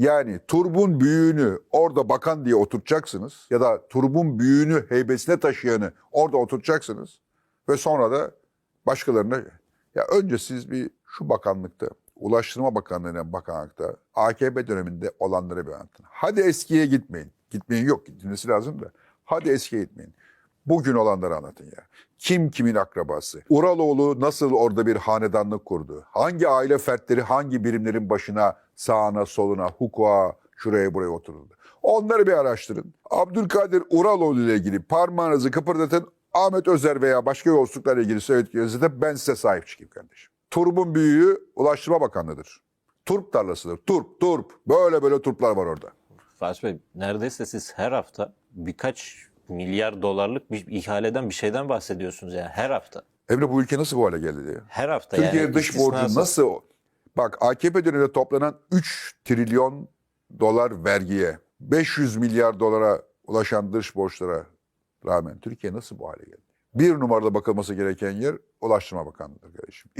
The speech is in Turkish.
Yani turbun büyüğünü orada bakan diye oturtacaksınız ya da turbun büyüğünü heybesine taşıyanı orada oturtacaksınız ve sonra da başkalarına ya önce siz bir şu bakanlıkta Ulaştırma Bakanlığı'na bakanlıkta AKP döneminde olanları bir anlatın. Hadi eskiye gitmeyin. Gitmeyin yok gitmesi lazım da. Hadi eskiye gitmeyin. Bugün olanları anlatın ya. Kim kimin akrabası? Uraloğlu nasıl orada bir hanedanlık kurdu? Hangi aile fertleri hangi birimlerin başına, sağına, soluna, hukuka, şuraya buraya oturuldu? Onları bir araştırın. Abdülkadir Uraloğlu ile ilgili parmağınızı kıpırdatın. Ahmet Özer veya başka yolsuzluklarla ilgili söylediklerinizi de ben size sahip çıkayım kardeşim. Turbun büyüğü Ulaştırma Bakanlığı'dır. Turp tarlasıdır. Turp, turp. Böyle böyle turplar var orada. Fatih Bey neredeyse siz her hafta birkaç milyar dolarlık bir ihaleden bir şeyden bahsediyorsunuz yani her hafta. Emre bu ülke nasıl bu hale geldi diye. Her hafta Türkiye yani dış borcu nasıl? Bak AKP döneminde toplanan 3 trilyon dolar vergiye, 500 milyar dolara ulaşan dış borçlara rağmen Türkiye nasıl bu hale geldi? Bir numarada bakılması gereken yer Ulaştırma Bakanlığı'dır kardeşim.